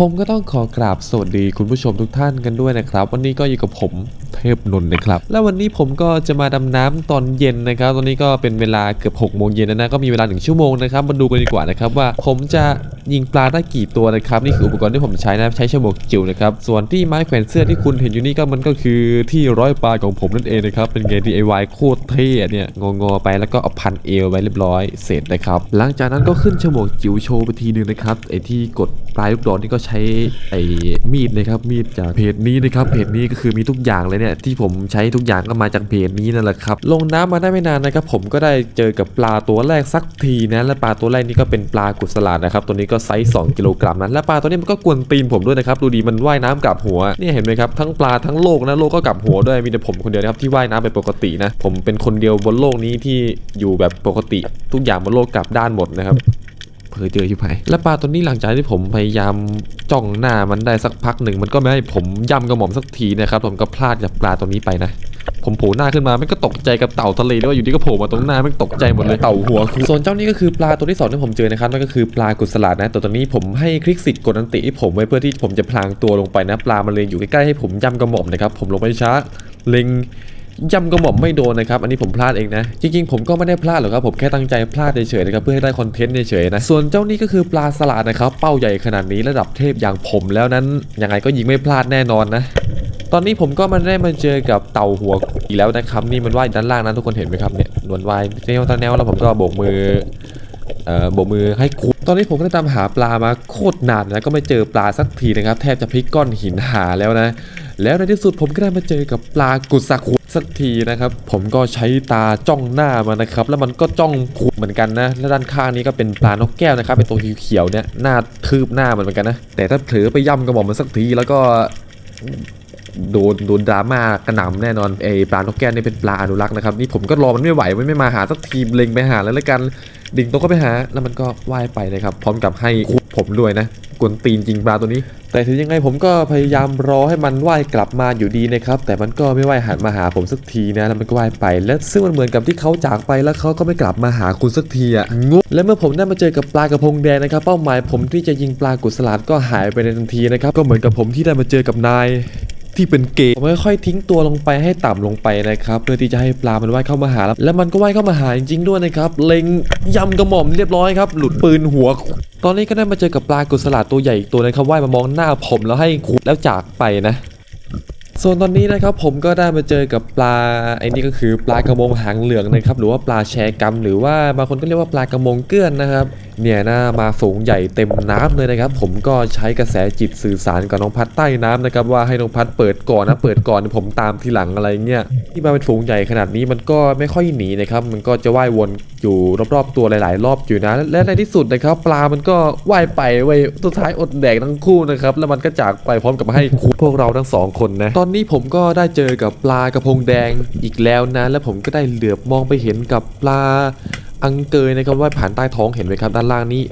ผมก็ต้องขอกราบสวัสดีคุณผู้ชมทุกท่านกันด้วยนะครับ วันนี้ก็อยู่กับผม เทพนนท์นะครับ และวันนี้ผมก็จะมาดำน้ำตอนเย็นนะครับ ตอนนี้ก็เป็นเวลาเกือบ6กโมงเย็นนะก็มีเวลาหนึ่งชั่วโมงนะครับ มาดูกันดีกว่านะครับว่าผมจะยิงปลาได้กี่ตัวนะครับ นี่คืออุปกรณ์ที่ผมใช้นะใช้ฉมวกจิ๋วนะครับ ส่วนที่ไม้แขวนเสื้อที่คุณเห็นอยู่นี่ก็มันก็คือที่ร้อยปลาของผมนั่นเองนะครับเป็นไง DIY โคตรเท่เนี่ยงอๆไปแล้วก็เอาพันเอวไว้เรียบร้อยเสร็จนะครับ หลังจากนั้นก็ขึ้นฉมวกจิ๋วโชว์ไปทีนึงนะครับไอที่กดปลายลูกดอกนี่ก็ใช้ไอมีดนะครับมีดจากเพจนี้นะครับเพจนี้ก็คือมีทุกอย่างเลยเนี่ยที่ผมใช้ทุกอย่างก็มาจากเพจนี้นั่นแหละครับลงน้ำมาได้ไม่นานนะครับผมก็ได้เจอกับปลาตัวแรกสักทีนะและปลาตัวแรกนี่ก็เป็นปลากุศลาดนะครับตัวนี้ก็ไซส์2กิโลกรัมนะและปลาตัวนี้มันก็กวนตีนผมด้วยนะครับดูดีมันว่ายน้ำกลับหัวนี่เห็นไหมครับทั้งปลาทั้งโลกนะโลกก็กลับหัวด้วยมีแต่ผมคนเดียวนะครับที่ว่ายน้ำไปปกตินะผมเป็นคนเดียวบนโลกนี้ที่อยู่แบบปกติทุกอย่างบนโลกกลับด้านหมดนะครับ เพอเจอชิบหายและปลาตัวนี้หลังจากที่ผมพยายามจ้องหน้ามันได้สักพักหนึ่งมันก็ไม่ให้ผมย่ำกระหม่อมสักทีนะครับผมก็พลาดกับปลาตัวนี้ไปนะผมโผล่หน้าขึ้นมาไม่ก็ตกใจกับเต่าทะเลด้วยว่าอยู่ดีก็โผล่มาตรงหน้าไม่ตกใจหมดเลยเต่าหัวคูส่วนเจ้านี้ก็คือปลาตัวที่สองที่ผมเจอนะครับนั่นก็คือปลากุศลาดนะตัวตัวนี้ผมให้คลิกสิทธิ์กดอันติให้ผมไว้เพื่อที่ผมจะพลางตัวลงไปนะ ปลามันเลยอยู่ใกล้ๆให้ผมย่ำกระหม่อมนะครับผมลงไปช้าเล็ง ย่ำกระหม่อมไม่โดนนะครับ อันนี้ผมพลาดเองนะ จริงๆ ผมก็ไม่ได้พลาดหรอกครับ ผมแค่ตั้งใจพลาดเฉยๆนะครับ เพื่อให้ได้คอนเทนต์เฉยๆนะ ส่วนเจ้านี้ก็คือปลาสลัดนะครับ เป้าใหญ่ขนาดนี้ระดับเทพอย่างผมแล้วนั้น ยังไงก็ยิงไม่พลาดแน่นอนนะตอนนี้ผมก็มาได้มาเจอกับเต่าหัวอีกแล้วนะครับ นี่มันว่ายด้านล่างนะทุกคนเห็นไหมครับเนี่ยนวลว่ายแนวตาแนวแล้วผมก็โบกมือเอ่อโบกมือให้คุตอนนี้ผมก็ได้ตามหาปลามาโคตรนานนะก็ไม่เจอปลาสักทีนะครับ แทบจะพลิกก้อนหินหาแล้วนะ แล้วในที่สุดผมก็ได้มาเจอกับปลากุสาคุสักทีนะครับ ผมก็ใช้ตาจ้องหน้ามันนะครับ แล้วมันก็จ้องขุดเหมือนกันนะ และด้านข้างนี้ก็เป็นปลานกแก้วนะครับเป็นตัวเขียวๆเนี่ยหน้าทืบหน้ามันเหมือนกันนะ แต่ถ้าเผลอไปย่ำกระหม่อมมันสักทีแล้วก็โดนโดนดราม่ากระหน่ำแน่นอนไอปลานกแก้วนี่เป็นปลาอนุรักษ์นะครับนี่ผมก็รอมันไม่ไหวมันไม่มาหาสักทีเล็งไปหาแล้วแล้วกันดิ่งโตะก็ไปหา แล้วมันก็ว่ายไปนะครับ พร้อมกับให้คุผมด้วยนะกวนตีนจริงปลาตัวนี้ แต่ถึงยังไงผมก็พยายามรอให้มันว่ายกลับมาอยู่ดีนะครับแต่มันก็ไม่ว่ายหันมาหาผมสักทีนะแล้วมันก็ว่ายไป และซึ่งมันเหมือนกับที่เขาจากไปแล้วเขาก็ไม่กลับมาหาคุณสักทีอะงุและเมื่อผมได้มาเจอกับปลากระพงแดงนะครับ เป้าหมายผมที่จะยิงปลากุศลาดก็หายไปในทันทีนะครับก็เหมือนกับผมที่ได้มาเจอกับนาย ที่เป็นเกย์ผมค่อยๆทิ้งตัวลงไปให้ต่ำลงไปนะครับเพื่อที่จะให้ปลามันว่ายเข้ามาหา แล้วมันก็ว่ายเข้ามาหาจริงๆด้วยนะครับเล็งยำกระหม่อมเรียบร้อยครับหลุดปืนหัว ตอนนี้ก็ได้มาเจอกับปลากุศลาตัวใหญ่อีกตัวนะครับว่ายมามองหน้าผมแล้วให้ขุดแล้วจากไปนะส่วนตอนนี้นะครับผมก็ได้มาเจอกับปลาไอ้นี่ก็คือปลากระมงหางเหลืองนะครับหรือว่าปลาแชกรรมหรือว่าบางคนก็เรียกว่าปลากระมงเกื้อนนะครับ เนี่ยนะมาฝูงใหญ่เต็มน้ำเลยนะครับ ผมก็ใช้กระแสจิตสื่อสารกับน้องพัดใต้น้ำนะครับว่าให้น้องพัดเปิดก่อนนะเปิดก่อนเดี๋ยผมตามทีหลังอะไรเงี้ยที่มาเป็นฝูงใหญ่ขนาดนี้มันก็ไม่ค่อยหนีนะครับมันก็จะว่ายวนอยู่รอบๆตัวหลาย ๆ รอบอยู่นะ และในที่สุดนะครับ ปลามันก็ว่ายไปเว้ยสุดท้ายอดแดกทั้งคู่นะครับแล้วมันก็จากไปพร้อมกับให้คูพวกเราทั้งสองคนนะตอนนี้ผมก็ได้เจอกับปลากระพงแดงอีกแล้วนะ และผมก็ได้เหลือบมองไปเห็นกับปลา อังเกยนะครับว่ายผ่านใต้ท้องเห็นไหมครับด้านล่างนี้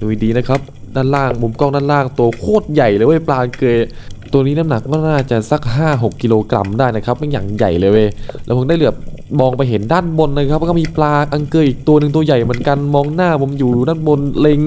ดูดีนะครับ ด้านล่างมุมกล้องด้านล่างตัวโคตรใหญ่เลยเว้ยปลาอังเกยตัวนี้น้ำหนักก็น่าจะสัก 5-6 กิโลกรัมได้นะครับเป็นอย่างใหญ่เลยเว้ยแล้วผมได้เหลือบ มองไปเห็นด้านบนนะครับก็มีปลาอังเกยอีกตัวหนึ่งตัวใหญ่เหมือนกันมองหน้าผมอยู่ด้านบนเล็ง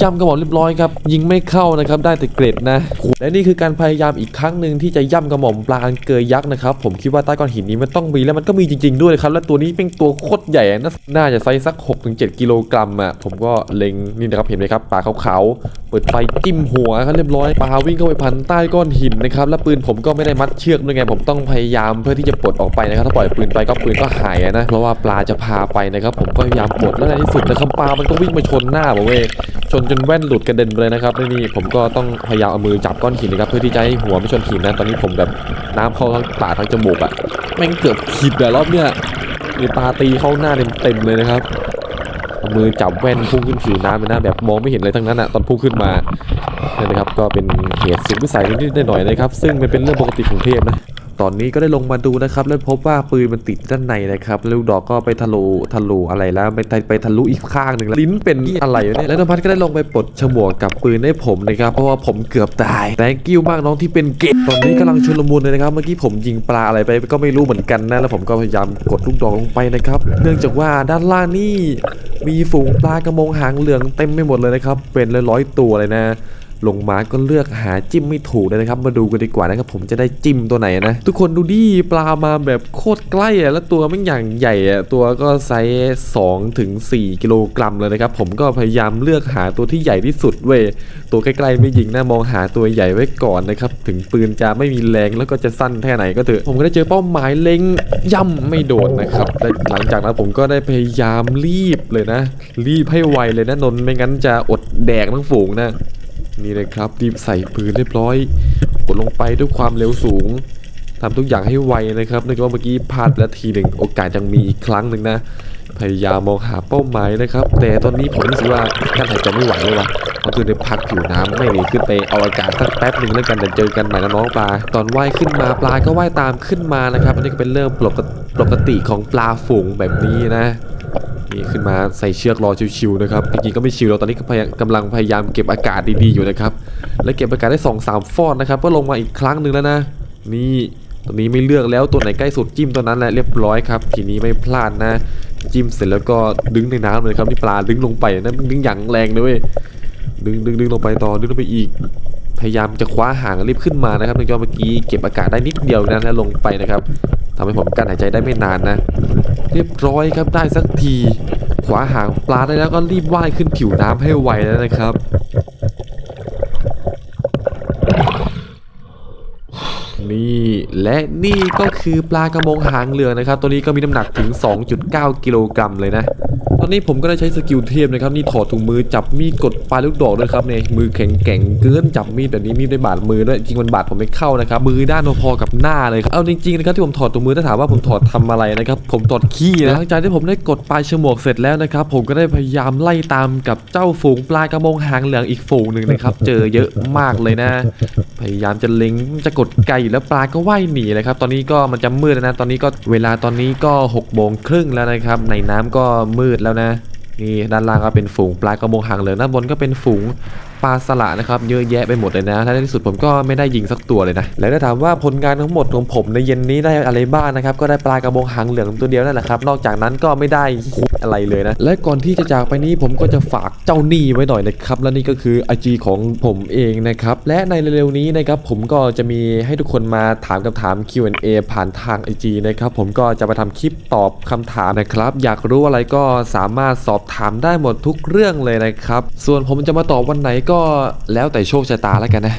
ย่ำกระบอกเรียบร้อยครับยิงไม่เข้านะครับได้แต่เกรดนะ และนี่คือการพยายามอีกครั้งหนึ่งที่จะย่ำกระหม่อมปลาอังเกยยักษ์นะครับผมคิดว่าใต้ก้อนหินนี้มันต้องมีแล้วมันก็มีจริง ๆด้วยครับและตัวนี้เป็นตัวโคตรใหญ่นะน่าจะไซส์สัก 6-7 กิโลกรัมอะผมก็เล็งนี่นะครับเห็นไหมครับปลาขาวๆเปิดไฟจิ้มหัวครับเรียบร้อยปลาวิ่งเข้าไปพันใต้ก้อนหินนะครับและปืนผมก็ไม่ได้มัดเชือกด้วยไงผมต้องพยายามเพื่อที่จะปลดออกไปนะครับถ้าปล่อยปืนไปก็ปนก็หายนะเพราะว่าปลาจะพาไปนะครับ ผมก็พยายามปดแล้วในที่สุดนะครับปลามันก็วิ่งมาชนหน้าผมเว้ยชนจนแว่นหลุดกระเด็นไปเลยนะครับนี่ผมก็ต้องพยายามเอามือจับก้อนหินนะครับเพื่อที่จะให้หัวไม่ชนหินนะตอนนี้ผมแบบน้ำเข้าทั้งปากทั้งจมูกอะแม่งเกือบขีดอะรอบเนี้ยมีปลาตีเข้าหน้าเต็มๆเลยนะครับมือจับแว่นพุ่งขึ้นผิวน้ำเลยนะแบบมองไม่เห็นอะไรทั้งนั้นอะตอนพุ่งขึ้นมาเนี่ยนะครับก็เป็นเหตุสุดวิสัยนิดๆหน่อยๆนะครับ ซึ่งมันเป็นเรื่องปกติของเทพนะ ตอนนี้ก็ได้ลงมาดูนะครับ แล้วพบว่าปืนมันติดด้านในนะครับลูกดอกก็ไปทะลุทะลุอะไรแล้วไปไปทะลุอีกข้างหนึ่งแล้วลิ้นเป็นอะไรเนี่ยแล้วนภัสก็ได้ลงไปปลดฉมวกกับปืนให้ผมนะครับ เพราะว่าผมเกือบตายแต่กิ้วมากน้องที่เป็นเกย์ตอนนี้กำลังชุลมุนเลยนะครับ เมื่อกี้ผมยิงปลาอะไรไปก็ไม่รู้เหมือนกันนะแล้วผมก็พยายามกดลูกดอกลงไปนะครับ เนื่องจากว่าด้านล่างนี่มีฝูงปลากระมงหางเหลืองเต็มไปหมดเลยนะครับ เป็นร้อยๆตัวเลยนะ ลงมาก็เลือกหาจิ้มไม่ถูกเลยนะครับ มาดูกันดีกว่านะครับผมจะได้จิ้มตัวไหนนะ ทุกคนดูดิปลามาแบบโคตรใกล้อะแล้วตัวมันอย่างใหญ่อะตัวก็ไซส์2ถึง4กิโลกรัมเลยนะครับผมก็พยายามเลือกหาตัวที่ใหญ่ที่สุดเว้ยตัวใกล้ๆไม่ยิงนะมองหาตัวใหญ่ไว้ก่อนนะครับถึงปืนจะไม่มีแรงแล้วก็จะสั้นแค่ไหนก็เถอะผมก็ได้เจอเป้าหมายเล็งย่ำไม่โดนนะครับและหลังจากนั้นผมก็ได้พยายามรีบเลยนะ รีบให้ไวเลยนะนนท์ไม่งั้นจะอดแดกทั้งฝูงนะ นี่เลยครับรีบใส่ปืนเรียบร้อยกดลงไปด้วยความเร็วสูงทำทุกอย่างให้ไวนะครับเนื่องจากว่าเมื่อกี้พลาดแล้วทีหนึ่งโอกาสยังมีอีกครั้งหนึ่งนะ พยายามมองหาเป้าหมายนะครับ แต่ตอนนี้ผมรู้สึกว่าการหายใจไม่ไหวเลยว่ะก็คือได้พักผิวน้ำไม่หนีขึ้นไปเอาอากาศสักแป๊บหนึ่งแล้วกันเดี๋ยวเจอกันใหม่นะน้องปลาตอนว่ายขึ้นมาปลาก็ว่ายตามขึ้นมานะครับอันนี้ก็เป็นเรื่องปกติของปลาฝูงแบบนี้นะ นี่ขึ้นมาใส่เชือกรอชิวๆนะครับจริงๆก็ไม่ชิวเราตอนนี้ก็กำลังพยายามเก็บอากาศดีๆอยู่นะครับ และเก็บอากาศได้2อสามฟอดนะครับก็ลงมาอีกครั้งหนึ่งแล้วนะ นี่ตอนนี้ไม่เลือกแล้วตัวไหนใกล้สุดจิ้มตัวนั้นแหละเรียบร้อยครับ ทีนี้ไม่พลาดนะ จิ้มเสร็จแล้วก็ดึงในน้ำเลยครับนี่ปลาดึงลงไปนะดึงอย่างแรงเลยเว้ยดึงดึงดึงลงไปต่อดึงลงไปอีก พยายามจะคว้าหางรีบขึ้นมานะครับเนื่องจากว่าเมื่อกี้เก็บอากาศได้นิดเดียวนะแล้วลงไปนะครับทำให้ผมกั้นหายใจได้ไม่นานนะ เรียบร้อยครับได้สักที ขวาหางปลาได้แล้วก็รีบว่ายขึ้นผิวน้ำให้ไวแล้วนะครับนี่และนี่ก็คือปลากระมงหางเหลืองนะครับ ตัวนี้ก็มีน้ำหนักถึง 2.9 กิโลกรัมเลยนะ อนนี้ผมก็ได้ใช้สกิลเทพนะครับนี่ถอดถุงมือจับมีดกดปลายลูกดอกด้วยครับเนี่ยมือแข็งแกร่งเกินจับมีดแบบนี้มีดได้บาดมือด้วยจริงมันบาดผมไม่เข้านะครับมือด้านพอกับหน้าเลยครับเอาจริงๆนะครับที่ผมถอดถุงมือถ้าถามว่าผมถอดทำอะไรนะครับผมถอดขี้นะหลังจากที่ผมได้กดปลายฉมวกเสร็จแล้วนะครับผมก็ได้พยายามไล่ตามกับเจ้าฝูงปลากระมงหางเหลืองอีกฝูงหนึ่งนะครับเจอเยอะมากเลยนะ พยายามจะเล็งจะกดไกลแล้วปลาก็ว่ายหนีเลยครับตอนนี้ก็มันจะมืดแล้วนะตอนนี้ก็เวลาตอนนี้ก็6กโมงครึ่งแล้วนะครับในน้ำก็มืดแล้วนะ นี่ด้านล่างก็เป็นฝูงปลากระมงหางเหลืองด้านบนก็เป็นฝูง ปลาสละนะครับเยอะแยะไปหมดเลยนะท้ายที่สุดผมก็ไม่ได้ยิงสักตัวเลยนะ แล้วถ้าถามว่าผลงานทั้งหมดของผมในเย็นนี้ได้อะไรบ้างนะครับ ก็ได้ปลากระมงหางเหลืองตัวเดียวนั่นแหละครับ นอกจากนั้นก็ไม่ได้อะไรเลยนะ และก่อนที่จะจากไปนี้ผมก็จะฝากเจ้าหนี้ไว้หน่อยนะครับ และนี่ก็คือ IG ของผมเองนะครับ และในเร็วๆนี้นะครับผมก็จะมีให้ทุกคนมาถามคำถาม Q&A ผ่านทาง IG นะครับผมก็จะมาทำคลิปตอบคำถามนะครับ อยากรู้อะไรก็สามารถสอบถามได้หมดทุกเรื่องเลยนะครับ ส่วนผมจะมาตอบวันไหนก็แล้วแต่โชคชะตาแล้วกันนะ